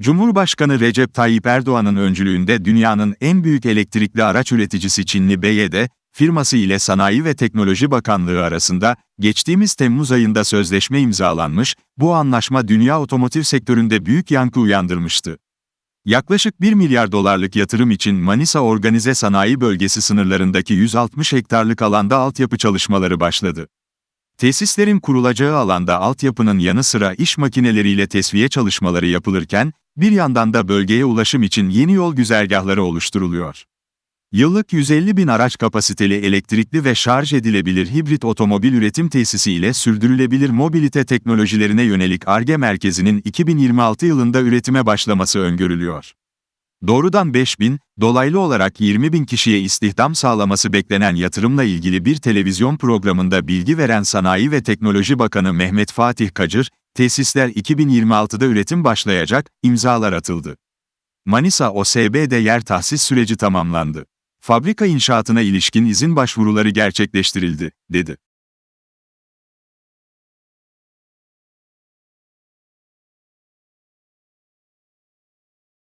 Cumhurbaşkanı Recep Tayyip Erdoğan'ın öncülüğünde dünyanın en büyük elektrikli araç üreticisi Çinli BYD, firması ile Sanayi ve Teknoloji Bakanlığı arasında geçtiğimiz Temmuz ayında sözleşme imzalanmış, bu anlaşma dünya otomotiv sektöründe büyük yankı uyandırmıştı. Yaklaşık 1 milyar dolarlık yatırım için Manisa Organize Sanayi Bölgesi sınırlarındaki 160 hektarlık alanda altyapı çalışmaları başladı. Tesislerin kurulacağı alanda altyapının yanı sıra iş makineleriyle tesviye çalışmaları yapılırken, bir yandan da bölgeye ulaşım için yeni yol güzergahları oluşturuluyor. Yıllık 150 bin araç kapasiteli elektrikli ve şarj edilebilir hibrit otomobil üretim tesisi ile sürdürülebilir mobilite teknolojilerine yönelik ARGE merkezinin 2026 yılında üretime başlaması öngörülüyor. Doğrudan 5 bin, dolaylı olarak 20 bin kişiye istihdam sağlaması beklenen yatırımla ilgili bir televizyon programında bilgi veren Sanayi ve Teknoloji Bakanı Mehmet Fatih Kacır, tesisler 2026'da üretim başlayacak, imzalar atıldı. Manisa OSB'de yer tahsis süreci tamamlandı. Fabrika inşaatına ilişkin izin başvuruları gerçekleştirildi, dedi.